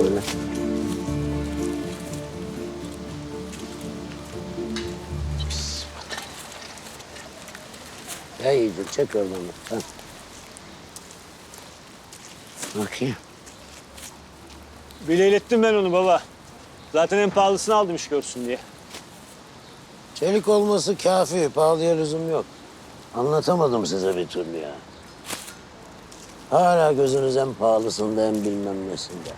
şöyle. Ya iyice çek oradan. Ha. Bakayım. Bile ilettim ben onu baba. Zaten en pahalısını aldım iş görsün diye. Çelik olması kafi, pahalıya lüzum yok. Anlatamadım size bir türlü ya. Hala gözünüz en pahalısında en bilmem nesinde.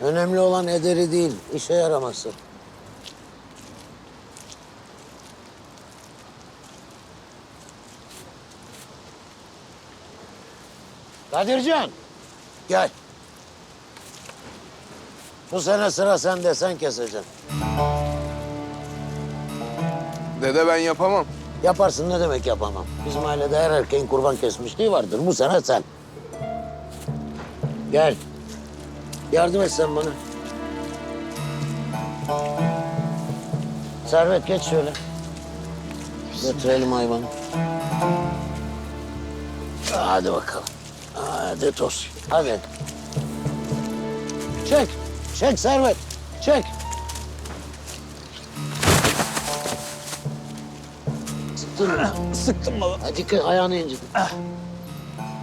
Önemli olan ederi değil, işe yaraması. Kadircan, gel. Bu sene sıra sende, sen keseceksin. Dede ben yapamam. Yaparsın ne demek yapamam. Bizim ailede her erkeğin kurban kesmişliği vardır. Bu sene sen. Gel. Yardım et sen bana. Servet geç şöyle. Götürelim hayvanı. Hadi bakalım. Hadi toz. Hadi. Çek. Çek Servet. Çek. Sıktın mı? Sıktım baba. Hadi ayağını incit.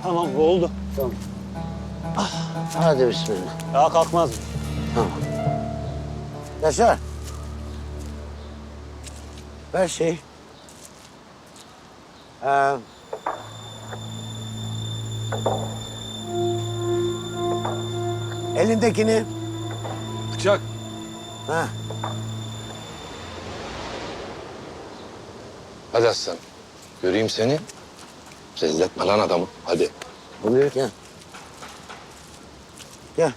Tamam bu oldu. Tamam. Hadi bismillah. Daha kalkmaz mı? Tamam. Yaşar. Ver şey. Ee, elindekini. Bıçak. Ha. Hadi aslan. Göreyim seni. Rezil etme lan adamı. Hadi. Buyur gel. Gel.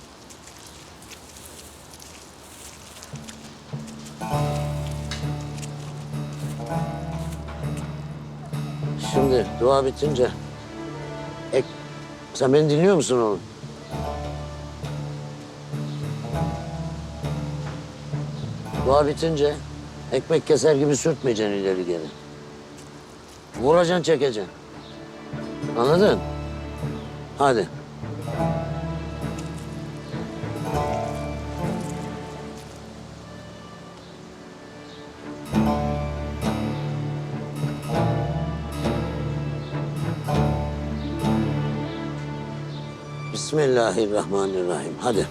Şimdi dua bitince ek... Sen beni dinliyor musun oğlum? Dua bitince ekmek keser gibi sürtmeyeceksin ileri geri. Vuracaksın çekeceksin. Anladın? Hadi. Bismillahirrahmanirrahim. Hadi.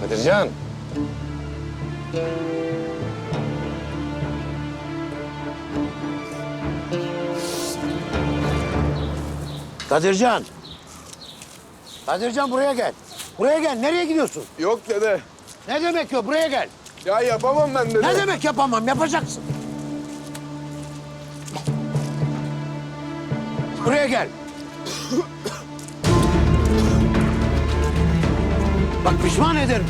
Kadircan. Kadircan. Kadircan buraya gel. Buraya gel. Nereye gidiyorsun? Yok dede. Ne demek yok? Buraya gel. Ya yapamam ben dede. Ne demek yapamam? Yapacaksın. Buraya gel. Bak pişman ederim.